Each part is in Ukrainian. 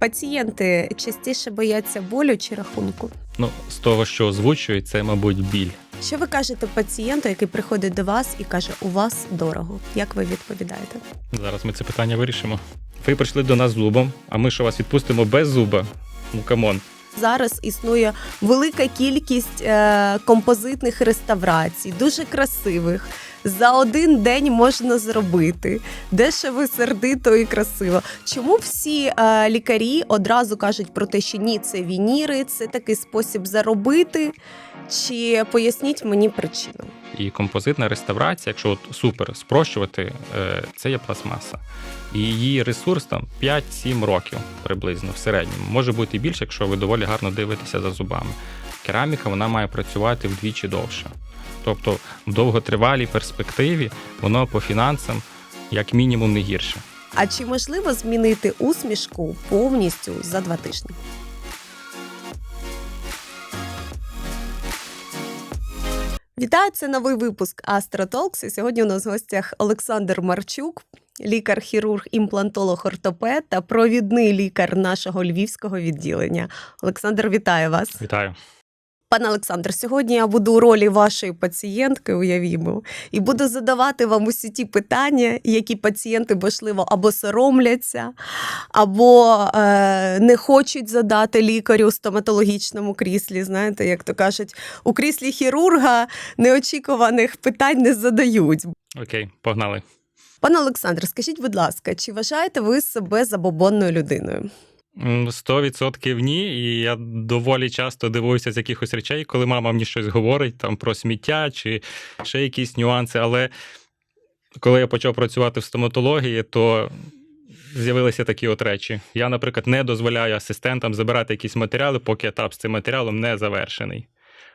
Пацієнти частіше бояться болю чи рахунку. Ну, з того, що озвучують, це, мабуть, біль. Що ви кажете пацієнту, який приходить до вас і каже, у вас дорого? Як ви відповідаєте? Зараз ми це питання вирішимо. Ви прийшли до нас з зубом, а ми що вас відпустимо без зуба? Ну камон. Зараз існує велика кількість е, композитних реставрацій, дуже красивих. За один день можна зробити дешево, сердито і красиво. Чому всі е, лікарі одразу кажуть про те, що ні, це вініри, це такий спосіб заробити? Чи поясніть мені причину? І композитна реставрація, якщо от супер спрощувати, е, це є пластмаса. І її ресурс там 5-7 років приблизно в середньому. Може бути більше, якщо ви доволі гарно дивитеся за зубами. Кераміка вона має працювати вдвічі довше. Тобто в довготривалій перспективі воно по фінансам як мінімум не гірше. А чи можливо змінити усмішку повністю за два тижні? Вітаю, це новий випуск Астротолкс. І сьогодні у нас в гостях Олександр Марчук, лікар-хірург, імплантолог, ортопед та провідний лікар нашого львівського відділення. Олександр, вітаю вас. Вітаю. Пане Олександр, сьогодні я буду у ролі вашої пацієнтки, уявімо, і буду задавати вам усі ті питання, які пацієнти, можливо, або соромляться, або е, не хочуть задати лікарю у стоматологічному кріслі. Знаєте, як то кажуть, у кріслі хірурга неочікуваних питань не задають. Окей, погнали. Пане Олександр, скажіть, будь ласка, чи вважаєте ви себе забобонною людиною? М, 100% ні, і я доволі часто дивуюся з якихось речей, коли мама мені щось говорить там про сміття чи ще якісь нюанси. Але коли я почав працювати в стоматології, то з'явилися такі от речі. Я, наприклад, не дозволяю асистентам забирати якісь матеріали, поки етап з цим матеріалом не завершений.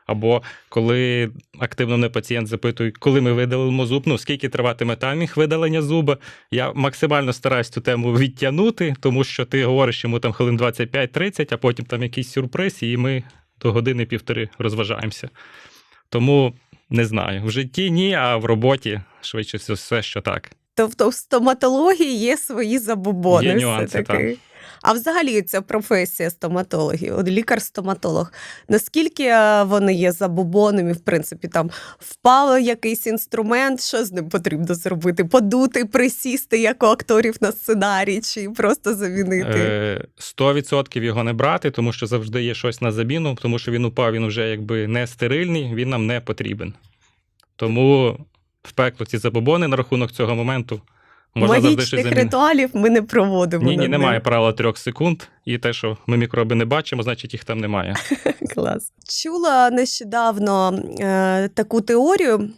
Або коли активно мене пацієнт запитує, коли ми видалимо зуб, ну скільки триватиме таймінг видалення зуба, я максимально стараюсь цю тему відтягнути, тому що ти говориш йому там хвилин 25-30, а потім там якийсь сюрприз, і ми до години-півтори розважаємося. Тому не знаю. В житті ні, а в роботі швидше все, що так. Тобто в стоматології є свої забобони. Є нюанси, все-таки. А взагалі ця професія стоматологів, лікар-стоматолог, наскільки е, вони є забобонами, в принципі, там впав якийсь інструмент, що з ним потрібно зробити? Подути, присісти, як у акторів на сценарій, чи просто замінити? Е, 100% його не брати, тому що завжди є щось на заміну, тому що він упав, він вже якби не стерильний, він нам не потрібен. Тому в пекло ці забобони на рахунок цього моменту можна завжди Магічних ритуалів ми не проводимо. Ні, ні, немає правила трьох секунд, і те, що ми мікроби не бачимо, значить їх там немає. Клас. Чула нещодавно е, таку теорію,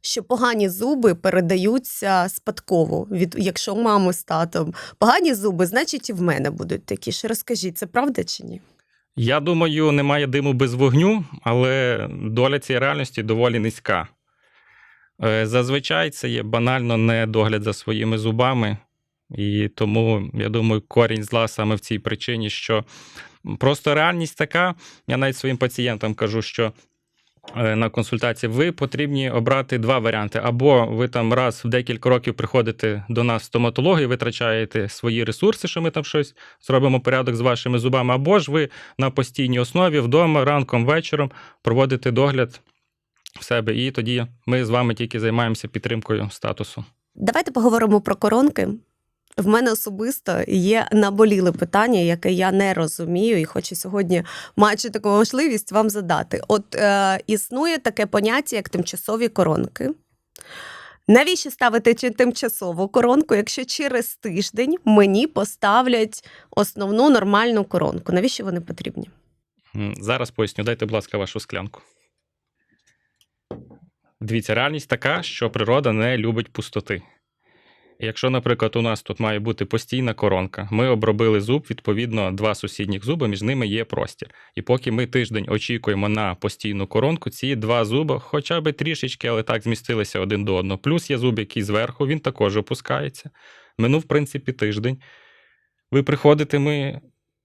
що погані зуби передаються спадково. Від, якщо у мами з татом погані зуби, значить і в мене будуть такі. Ще розкажіть, це правда чи ні? Я думаю, немає диму без вогню, але доля цієї реальності доволі низька. Е, Зазвичай це є банально недогляд за своїми зубами, і тому я думаю, корінь зла саме в цій причині, що просто реальність така. Я навіть своїм пацієнтам кажу, що е, на консультації ви потрібні обрати два варіанти. Або ви там раз в декілька років приходите до нас в стоматологію, витрачаєте свої ресурси, що ми там щось зробимо порядок з вашими зубами, або ж ви на постійній основі вдома, ранком, вечором проводите догляд в себе, і тоді ми з вами тільки займаємося підтримкою статусу. Давайте поговоримо про коронки. В мене особисто є наболіле питання, яке я не розумію, і хочу сьогодні, маючи таку можливість, вам задати. От е, існує таке поняття, як тимчасові коронки. Навіщо ставити тимчасову коронку, якщо через тиждень мені поставлять основну нормальну коронку? Навіщо вони потрібні? Зараз поясню, дайте, будь ласка, вашу склянку. Дивіться, реальність така, що природа не любить пустоти. Якщо, наприклад, у нас тут має бути постійна коронка, ми обробили зуб, відповідно, два сусідніх зуби, між ними є простір. І поки ми тиждень очікуємо на постійну коронку, ці два зуби, хоча б трішечки, але так змістилися один до одного. Плюс є зуб, який зверху, він також опускається. Минув, в принципі, тиждень. Ви приходите, ми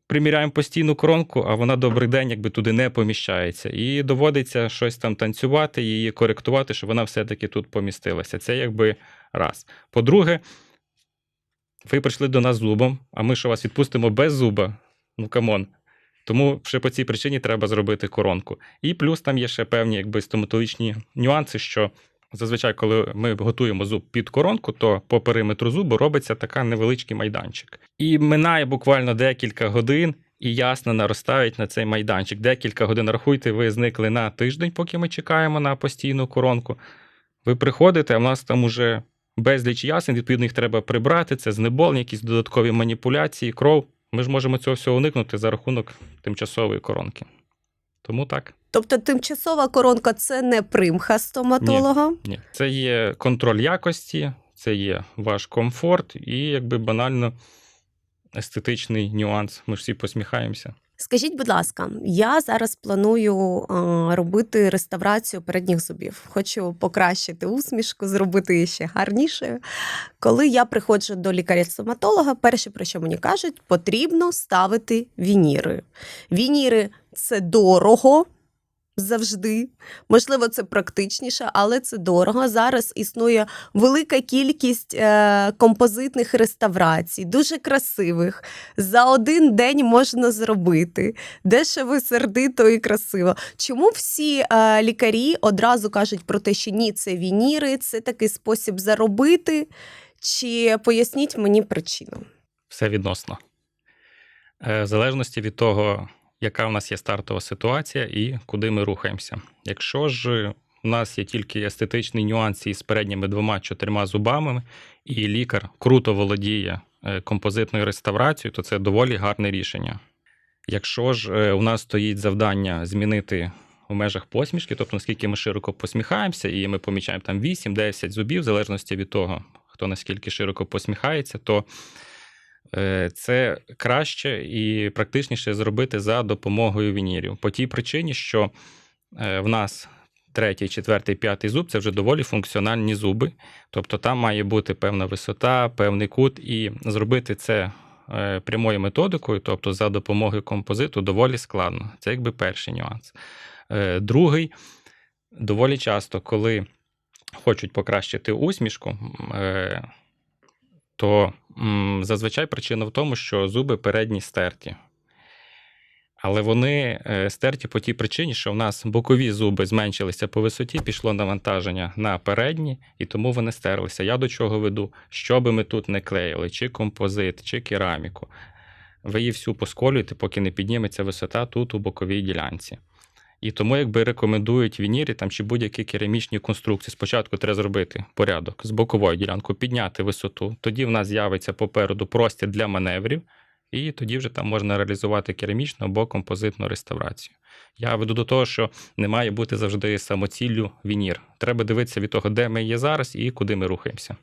приміряємо постійну коронку, а вона добрий день, якби туди не поміщається. І доводиться щось там танцювати, її коректувати, щоб вона все-таки тут помістилася. Це якби раз. По-друге, ви прийшли до нас зубом, а ми що вас відпустимо без зуба? Ну камон. Тому ще по цій причині треба зробити коронку. І плюс там є ще певні якби, стоматологічні нюанси, що зазвичай, коли ми готуємо зуб під коронку, то по периметру зубу робиться така невеличкий майданчик. І минає буквально декілька годин, і ясно наростають на цей майданчик. Декілька годин рахуйте, ви зникли на тиждень, поки ми чекаємо на постійну коронку. Ви приходите, а в нас там уже безліч ясен, відповідно, їх треба прибрати. Це знеболення, якісь додаткові маніпуляції, кров. Ми ж можемо цього всього уникнути за рахунок тимчасової коронки. Тому так. Тобто тимчасова коронка це не примха стоматолога. Ні. Це є контроль якості, це є ваш комфорт і якби банально естетичний нюанс. Ми ж всі посміхаємося. Скажіть, будь ласка, я зараз планую робити реставрацію передніх зубів. Хочу покращити усмішку, зробити ще гарнішою. Коли я приходжу до лікаря-стоматолога, перше, про що мені кажуть, потрібно ставити вініри. Вініри це дорого. Завжди, можливо, це практичніше, але це дорого. Зараз існує велика кількість е, композитних реставрацій, дуже красивих. За один день можна зробити. Дешево, сердито і красиво. Чому всі е, лікарі одразу кажуть про те, що ні, це вініри, це такий спосіб заробити? Чи поясніть мені причину? Все відносно. Е, В залежності від того, яка в нас є стартова ситуація і куди ми рухаємося. Якщо ж у нас є тільки естетичний нюанс із передніми двома чотирма зубами, і лікар круто володіє е, композитною реставрацією, то це доволі гарне рішення. Якщо ж е, у нас стоїть завдання змінити в межах посмішки, тобто наскільки ми широко посміхаємося, і ми помічаємо там 8-10 зубів, в залежності від того, хто наскільки широко посміхається, то це краще і практичніше зробити за допомогою вінірів. По тій причині, що е, в нас третій, четвертий, п'ятий зуб це вже доволі функціональні зуби. Тобто там має бути певна висота, певний кут, і зробити це е, прямою методикою, тобто за допомогою композиту, доволі складно. Це якби перший нюанс. Е, Другий, доволі часто, коли хочуть покращити усмішку, е, то м, зазвичай причина в тому, що зуби передні стерті. Але вони е, стерті по тій причині, що в нас бокові зуби зменшилися по висоті, пішло навантаження на передні, і тому вони стерлися. Я до чого веду? Що би ми тут не клеїли, чи композит, чи кераміку. Ви її всю посколюєте, поки не підніметься висота тут у боковій ділянці. І тому, якби рекомендують вінірі там чи будь-які керамічні конструкції, спочатку треба зробити порядок з боковою ділянкою, підняти висоту. Тоді в нас з'явиться попереду простір для маневрів, і тоді вже там можна реалізувати керамічну або композитну реставрацію. Я веду до того, що не має бути завжди самоціллю вінір. Треба дивитися від того, де ми є зараз і куди ми рухаємося.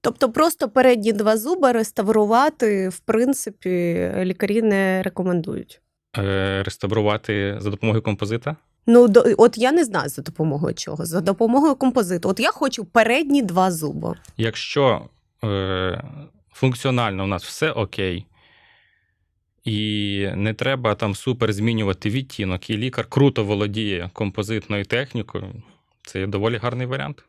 Тобто, просто передні два зуби реставрувати, в принципі, лікарі не рекомендують. Е, реставрувати за допомогою композита. Ну, до, от я не знаю за допомогою чого. За допомогою композиту. От я хочу передні два зуби. Якщо е, функціонально у нас все окей, і не треба там супер змінювати відтінок, і лікар круто володіє композитною технікою, це є доволі гарний варіант.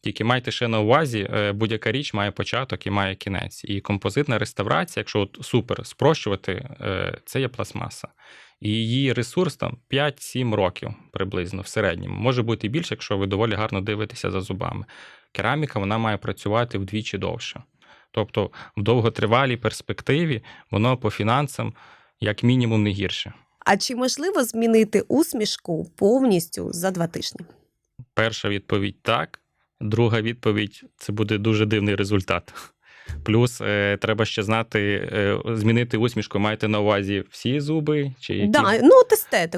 Тільки майте ще на увазі, е, будь-яка річ має початок і має кінець. І композитна реставрація, якщо от супер спрощувати, е, це є пластмаса. І її ресурс там 5-7 років приблизно в середньому. Може бути і більше, якщо ви доволі гарно дивитеся за зубами. Кераміка вона має працювати вдвічі довше. Тобто в довготривалій перспективі воно по фінансам як мінімум не гірше. А чи можливо змінити усмішку повністю за два тижні? Перша відповідь так. Друга відповідь це буде дуже дивний результат. Плюс е, треба ще знати, е, змінити усмішку, маєте на увазі всі зуби чи які? Да, ну от.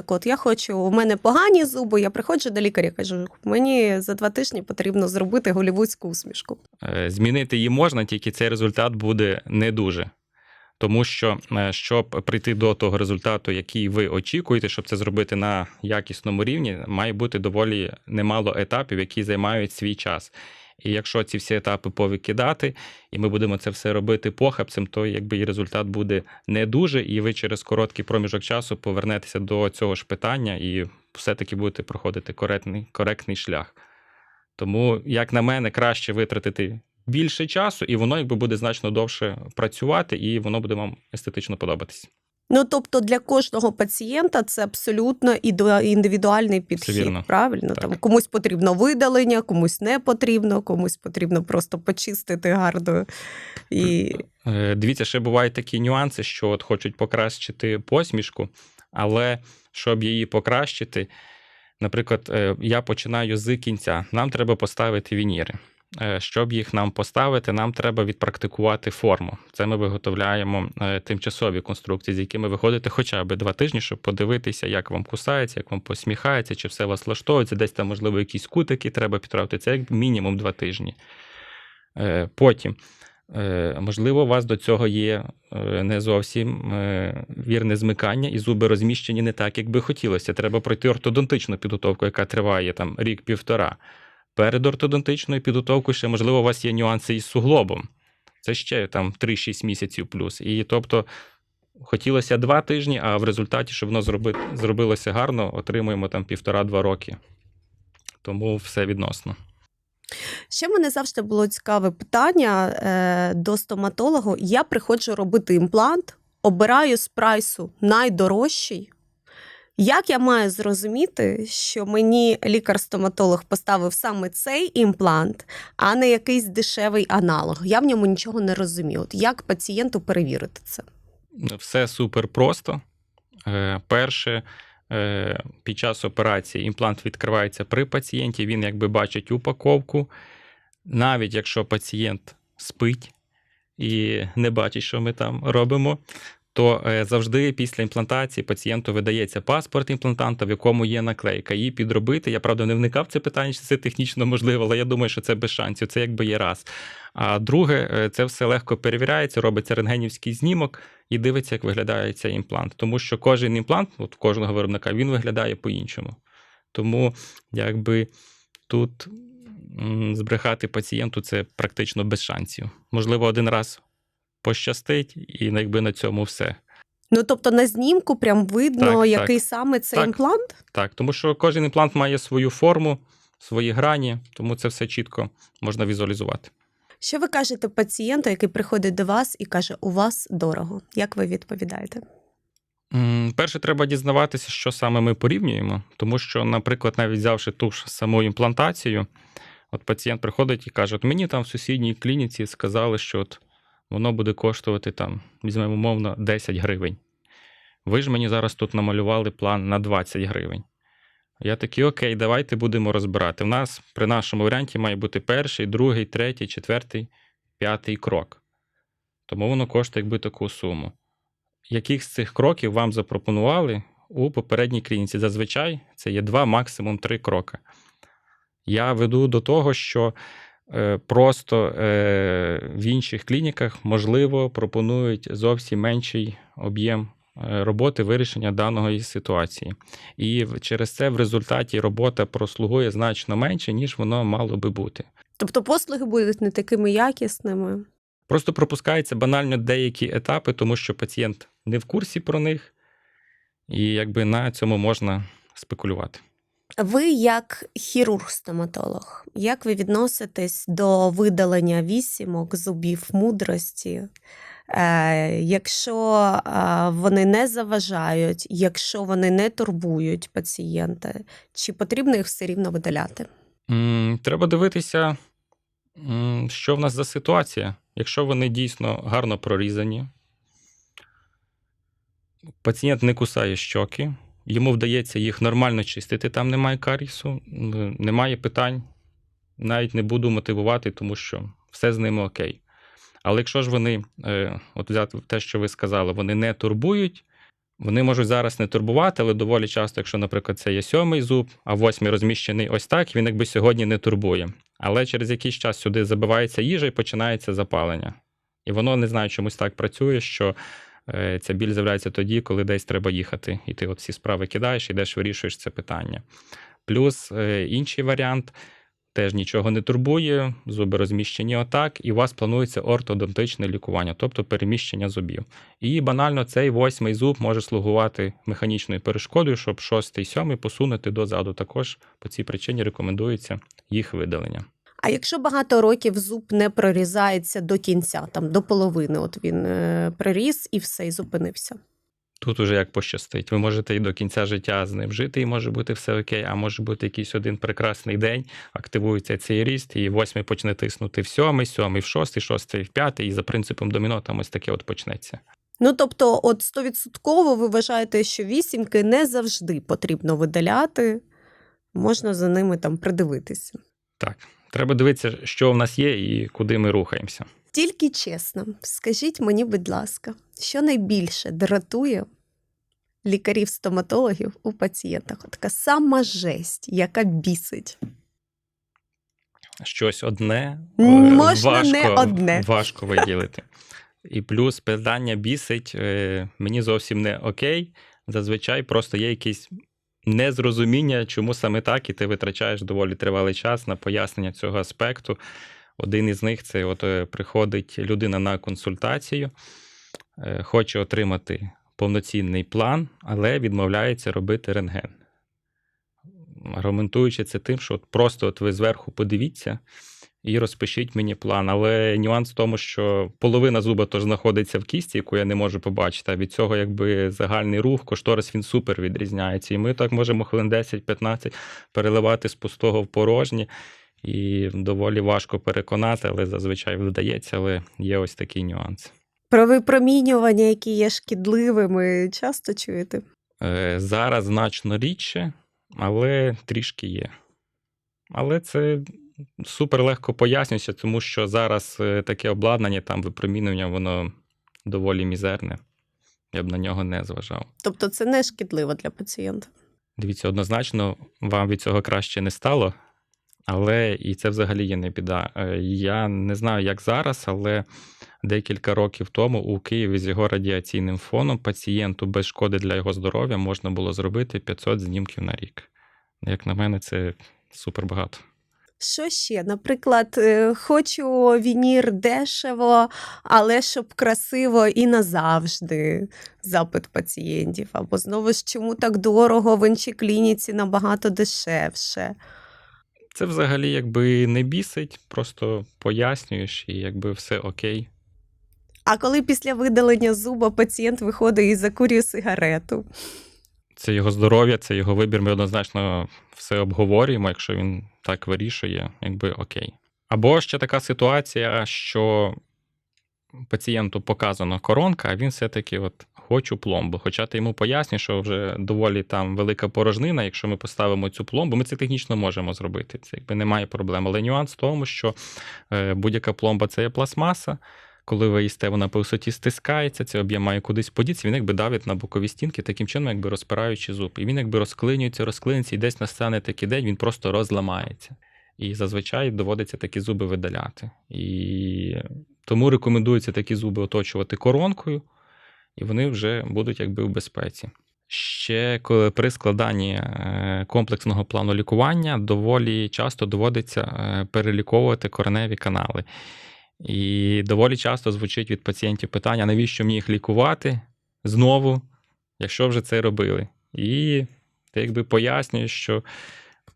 От я хочу, у мене погані зуби. Я приходжу до лікаря, кажу, мені за два тижні потрібно зробити голівудську усмішку. Е, Змінити її можна, тільки цей результат буде не дуже. Тому що, е, щоб прийти до того результату, який ви очікуєте, щоб це зробити на якісному рівні, має бути доволі немало етапів, які займають свій час. І якщо ці всі етапи повикидати, і ми будемо це все робити похабцем, то якби і результат буде не дуже, і ви через короткий проміжок часу повернетеся до цього ж питання і все-таки будете проходити коректний, коректний шлях. Тому, як на мене, краще витратити більше часу, і воно якби буде значно довше працювати, і воно буде вам естетично подобатись. Ну тобто для кожного пацієнта це абсолютно індивідуальний підхід. вірно. Правильно, Так. там комусь потрібно видалення, комусь не потрібно, комусь потрібно просто почистити гарно. І Е, Дивіться, ще бувають такі нюанси, що от хочуть покращити посмішку, але щоб її покращити, наприклад, е, я починаю з кінця. Нам треба поставити вініри. Е, Щоб їх нам поставити, нам треба відпрактикувати форму. Це ми виготовляємо е, тимчасові конструкції, з якими ви ходите хоча б два тижні, щоб подивитися, як вам кусається, як вам посміхається, чи все вас влаштовується, десь там, можливо, якісь кутики треба підправити. Це як мінімум два тижні. Е, Потім Можливо, у вас до цього є не зовсім вірне змикання, і зуби розміщені не так, як би хотілося. Треба пройти ортодонтичну підготовку, яка триває там рік-півтора. Перед ортодонтичною підготовкою ще, можливо, у вас є нюанси із суглобом. Це ще там 3-6 місяців плюс. І тобто хотілося два тижні, а в результаті, щоб воно зроби, зробилося гарно, отримуємо там півтора-два роки. Тому все відносно. ще мене завжди було цікаве питання е, до стоматологу. Я приходжу робити імплант, обираю з прайсу найдорожчий. Як я маю зрозуміти, що мені лікар-стоматолог поставив саме цей імплант, а не якийсь дешевий аналог? Я в ньому нічого не розумію. От як пацієнту перевірити це? Все супер просто. Е, Перше, е, під час операції імплант відкривається при пацієнті, він якби бачить упаковку. Навіть якщо пацієнт спить і не бачить, що ми там робимо, то е, завжди після імплантації пацієнту видається паспорт імплантанта, в якому є наклейка. Її підробити. Я правда не вникав в це питання, чи це технічно можливо, але я думаю, що це без шансів. Це якби є раз. А друге, е, це все легко перевіряється, робиться рентгенівський знімок і дивиться, як виглядає цей імплант. Тому що кожен імплант, от кожного виробника, він виглядає по-іншому. Тому якби тут збрехати пацієнту це практично без шансів. Можливо, один раз пощастить, і якби на цьому все. Ну тобто на знімку прям видно, Так, так. який саме це Так. імплант? Так, тому що кожен імплант має свою форму, свої грані, тому це все чітко можна візуалізувати. Що ви кажете пацієнту, який приходить до вас і каже, у вас дорого? Як ви відповідаєте? Перше, треба дізнаватися, що саме ми порівнюємо, тому що, наприклад, навіть взявши ту ж саму імплантацію, от пацієнт приходить і каже: от мені там в сусідній клініці сказали, що от воно буде коштувати там, візьмемо умовно, 10 гривень. Ви ж мені зараз тут намалювали план на 20 гривень. Я такий, окей, давайте будемо розбирати. У нас при нашому варіанті має бути перший, другий, третій, четвертий, п'ятий крок. Тому воно коштує якби таку суму яких з цих кроків вам запропонували у попередній клініці. Зазвичай це є два, максимум три кроки. Я веду до того, що просто е, в інших клініках, можливо, пропонують зовсім менший об'єм е, роботи вирішення даної ситуації. І через це в результаті робота прослугує значно менше, ніж воно мало би бути. Тобто послуги будуть не такими якісними. Просто пропускаються банально деякі етапи, тому що пацієнт не в курсі про них, і якби на цьому можна спекулювати. Ви, як хірург-стоматолог, як ви відноситесь до видалення вісімок, зубів мудрості? Е, якщо е, вони не заважають, якщо вони не турбують пацієнта, чи потрібно їх все рівно видаляти? Треба дивитися, що в нас за ситуація. Якщо вони дійсно гарно прорізані, пацієнт не кусає щоки, йому вдається їх нормально чистити, там немає карісу, немає питань, навіть не буду мотивувати, тому що все з ними окей. Але якщо ж вони, е, от взяти те, що ви сказали, вони не турбують, вони можуть зараз не турбувати, але доволі часто, якщо, наприклад, це є сьомий зуб, а восьмий розміщений ось так, він якби сьогодні не турбує. Але через якийсь час сюди забивається їжа і починається запалення. І воно не знаю, чомусь так працює, що ця біль з'являється тоді, коли десь треба їхати. І ти от всі справи кидаєш, ідеш, вирішуєш це питання. Плюс е, інший варіант теж нічого не турбує, зуби розміщені отак, і у вас планується ортодонтичне лікування, тобто переміщення зубів. І банально цей восьмий зуб може слугувати механічною перешкодою, щоб шостий, сьомий посунути дозаду. Також по цій причині рекомендується їх видалення. А якщо багато років зуб не прорізається до кінця, там до половини, от він е, проріс і все, і зупинився. Тут уже як пощастить. Ви можете і до кінця життя з ним жити, і може бути все окей, а може бути якийсь один прекрасний день, активується цей ріст, і восьмий почне тиснути в сьомий, сьомий в шостий, шостий в п'ятий, і за принципом доміно там ось таке от почнеться. Ну тобто, от стовідсотково ви вважаєте, що вісімки не завжди потрібно видаляти, можна за ними там придивитися. Так, треба дивитися, що в нас є і куди ми рухаємося. Тільки чесно, скажіть мені, будь ласка, що найбільше дратує лікарів-стоматологів у пацієнтах? Така сама жесть, яка бісить. Щось одне е, можна важко, не одне. важко виділити. І плюс питання бісить е, мені зовсім не окей. Зазвичай просто є якісь незрозуміння, чому саме так, і ти витрачаєш доволі тривалий час на пояснення цього аспекту. Один із них це от е, приходить людина на консультацію, е, хоче отримати повноцінний план, але відмовляється робити рентген. Аргументуючи це тим, що от просто от ви зверху подивіться і розпишіть мені план. Але нюанс в тому, що половина зуба то знаходиться в кісті, яку я не можу побачити. А від цього якби загальний рух, кошторис він супер відрізняється. І ми так можемо хвилин 10-15 переливати з пустого в порожнє. І доволі важко переконати, але зазвичай вдається, але є ось такий нюанс. Про випромінювання, які є шкідливими, часто чуєте? Е, Зараз значно рідше, але трішки є. Але це супер легко пояснюється, тому що зараз е, таке обладнання, там випромінювання, воно доволі мізерне. Я б на нього не зважав. Тобто це не шкідливо для пацієнта. Дивіться, однозначно, вам від цього краще не стало, але і це взагалі є не біда. Е, Я не знаю, як зараз, але декілька років тому у Києві з його радіаційним фоном пацієнту без шкоди для його здоров'я можна було зробити 500 знімків на рік. Як на мене, це супер багато. Що ще? Наприклад, е, хочу вінір дешево, але щоб красиво і назавжди запит пацієнтів. Або знову ж чому так дорого в іншій клініці набагато дешевше. Це взагалі якби не бісить, просто пояснюєш, і якби все окей. А коли після видалення зуба пацієнт виходить і закурює сигарету. Це його здоров'я, це його вибір. Ми однозначно все обговорюємо, якщо він так вирішує, якби окей. Або ще така ситуація, що пацієнту показано коронка, а він все-таки от хочу пломбу. Хоча ти йому пояснює, що вже доволі там велика порожнина. Якщо ми поставимо цю пломбу, ми це технічно можемо зробити. Це якби немає проблем. Але нюанс в тому, що е, будь-яка пломба це є пластмаса. Коли ви їсте, вона по висоті стискається, цей об'єм має кудись подітися, він якби давить на бокові стінки, таким чином, якби розпираючи зуб. І він якби розклинюється, розклинюється, і десь настане такий день, він просто розламається. І зазвичай доводиться такі зуби видаляти. І тому рекомендується такі зуби оточувати коронкою, і вони вже будуть якби в безпеці. Ще коли при складанні е, комплексного плану лікування доволі часто доводиться е, переліковувати кореневі канали. І доволі часто звучить від пацієнтів питання, навіщо мені їх лікувати знову, якщо вже це робили. І ти якби пояснюєш, що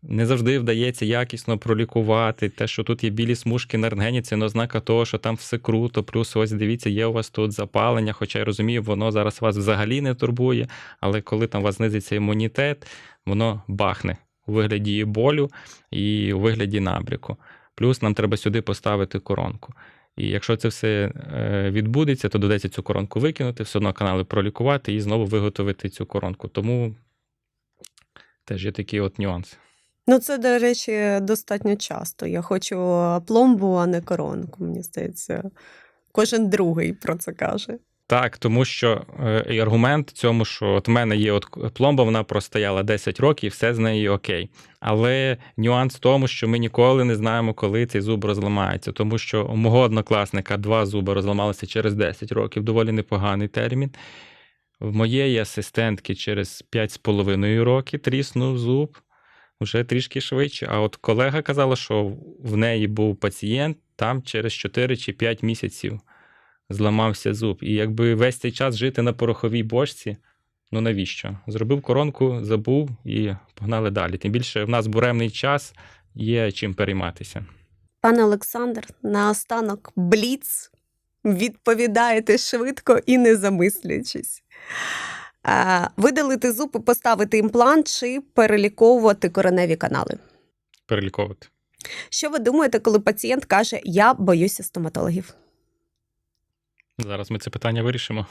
не завжди вдається якісно пролікувати. Те, що тут є білі смужки на рентгені, це не ознака того, що там все круто. Плюс ось дивіться, є у вас тут запалення, хоча я розумію, воно зараз вас взагалі не турбує. Але коли там у вас знизиться імунітет, воно бахне у вигляді болю і у вигляді набряку. Плюс нам треба сюди поставити коронку. І якщо це все е, відбудеться, то доведеться цю коронку викинути, все одно канали пролікувати і знову виготовити цю коронку. Тому теж є такий от нюанс. Ну, це, до речі, достатньо часто. Я хочу пломбу, а не коронку. Мені здається, кожен другий про це каже. Так, тому що е, і аргумент цьому, що от в мене є от пломба, вона простояла 10 років, і все з нею окей. Але нюанс в тому, що ми ніколи не знаємо, коли цей зуб розламається. Тому що у мого однокласника два зуби розламалися через 10 років, доволі непоганий термін. В моєї асистентки через 5,5 роки тріснув зуб вже трішки швидше. А от колега казала, що в неї був пацієнт там через 4 чи 5 місяців зламався зуб. І якби весь цей час жити на пороховій бочці, ну навіщо? Зробив коронку, забув і погнали далі. Тим більше в нас буремний час є чим перейматися. Пане Олександр, наостанок бліц. Відповідаєте швидко і не замислюючись. Видалити зуб і поставити імплант чи переліковувати кореневі канали. Переліковувати. Що ви думаєте, коли пацієнт каже, я боюся стоматологів? Зараз ми це питання вирішимо.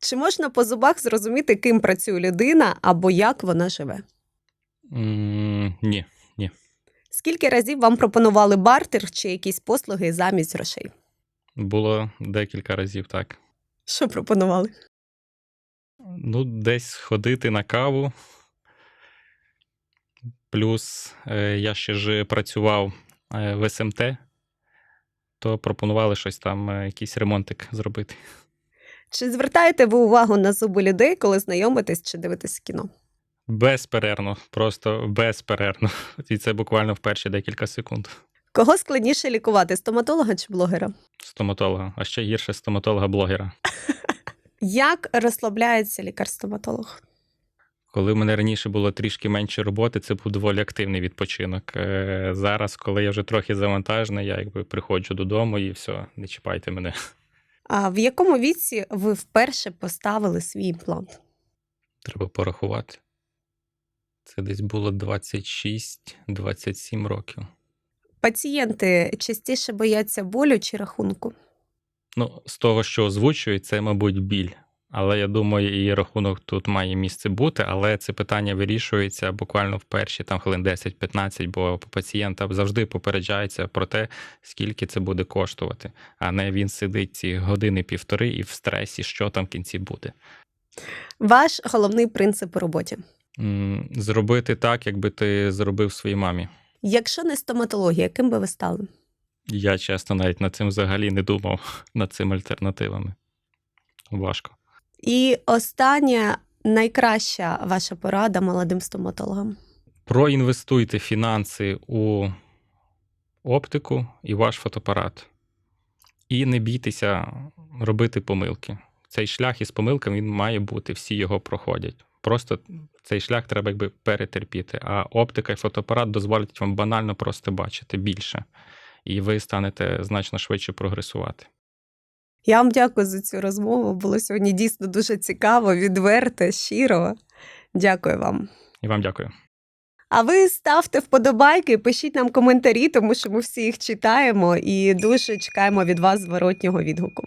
Чи можна по зубах зрозуміти, ким працює людина або як вона живе? М, ні. Скільки разів вам пропонували бартер чи якісь послуги замість грошей? Було декілька разів так. Що пропонували? Ну, десь ходити на каву. Плюс е, я ще ж працював е, в СМТ, то пропонували щось там, е, якийсь ремонтик зробити. Чи звертаєте ви увагу на зуби людей, коли знайомитесь чи дивитесь кіно? Безперервно, просто безперервно. І це буквально в перші декілька секунд. Кого складніше лікувати стоматолога чи блогера? Стоматолога, а ще гірше стоматолога-блогера. Як розслабляється лікар-стоматолог? Коли в мене раніше було трішки менше роботи, це був доволі активний відпочинок. Е, Зараз, коли я вже трохи завантажений, я якби приходжу додому і все, не чіпайте мене. А в якому віці ви вперше поставили свій імплант? Треба порахувати. Це десь було 26-27 років. Пацієнти частіше бояться болю чи рахунку? Ну, з того, що озвучують, це, мабуть, біль. Але я думаю, і рахунок тут має місце бути, але це питання вирішується буквально в перші там хвилин 10-15, бо пацієнта завжди попереджається про те, скільки це буде коштувати, а не він сидить ці години півтори і в стресі, що там в кінці буде. Ваш головний принцип у роботі. Зробити так, якби ти зробив своїй мамі. Якщо не стоматологія, ким би ви стали? Я чесно навіть над цим взагалі не думав, над цим альтернативами. Важко. І остання найкраща ваша порада молодим стоматологам. Проінвестуйте фінанси у оптику і ваш фотоапарат. І не бійтеся робити помилки. Цей шлях із помилками він має бути, всі його проходять. Просто цей шлях треба якби перетерпіти. А оптика і фотоапарат дозволять вам банально просто бачити більше. І ви станете значно швидше прогресувати. Я вам дякую за цю розмову. Було сьогодні дійсно дуже цікаво, відверто, щиро. Дякую вам. І вам дякую. А ви ставте вподобайки, пишіть нам коментарі, тому що ми всі їх читаємо і дуже чекаємо від вас зворотнього відгуку.